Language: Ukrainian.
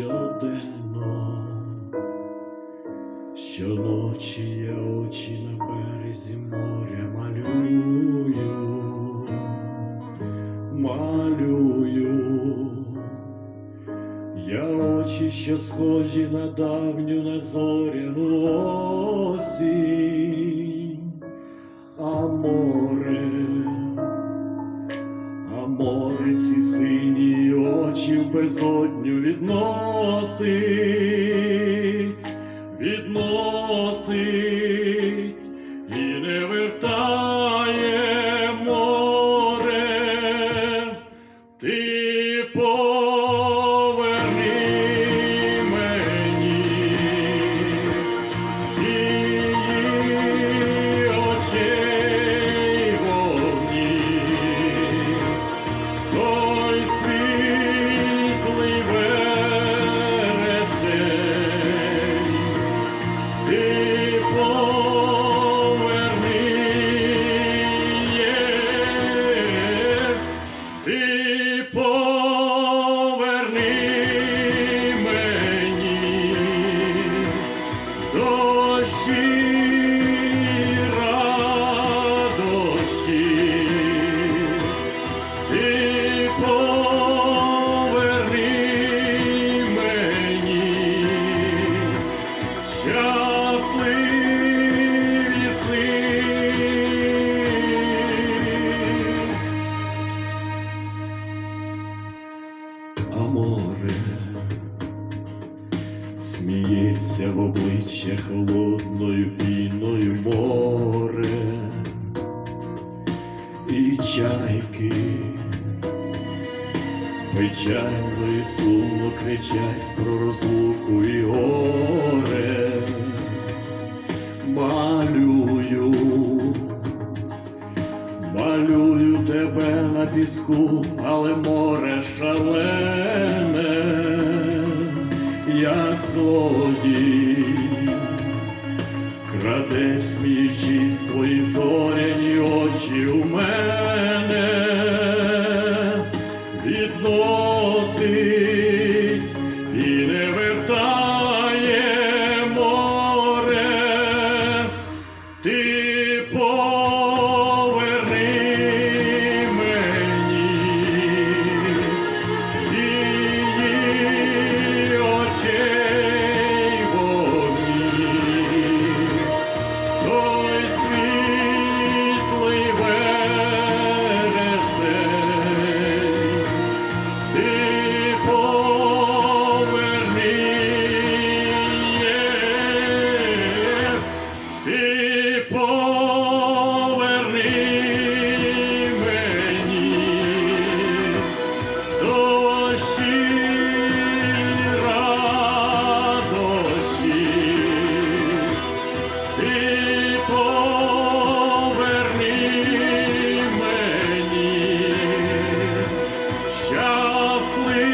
щоденно, щоночі я очі на березі моря малюю, малюю. Я очі, що схожі на давню незоряну осінь, а море, а море ці сині очі в безодню відноси. відносить Ти поверни мені дощі сміється в обличчя холодною піною море, і чайки. Печально і сумно кричать про розлуку і горе. Малюю Малюю тебе на піску, але море шалене, як злодій, краде сміючись твої зоряні очі у мене, Щасливий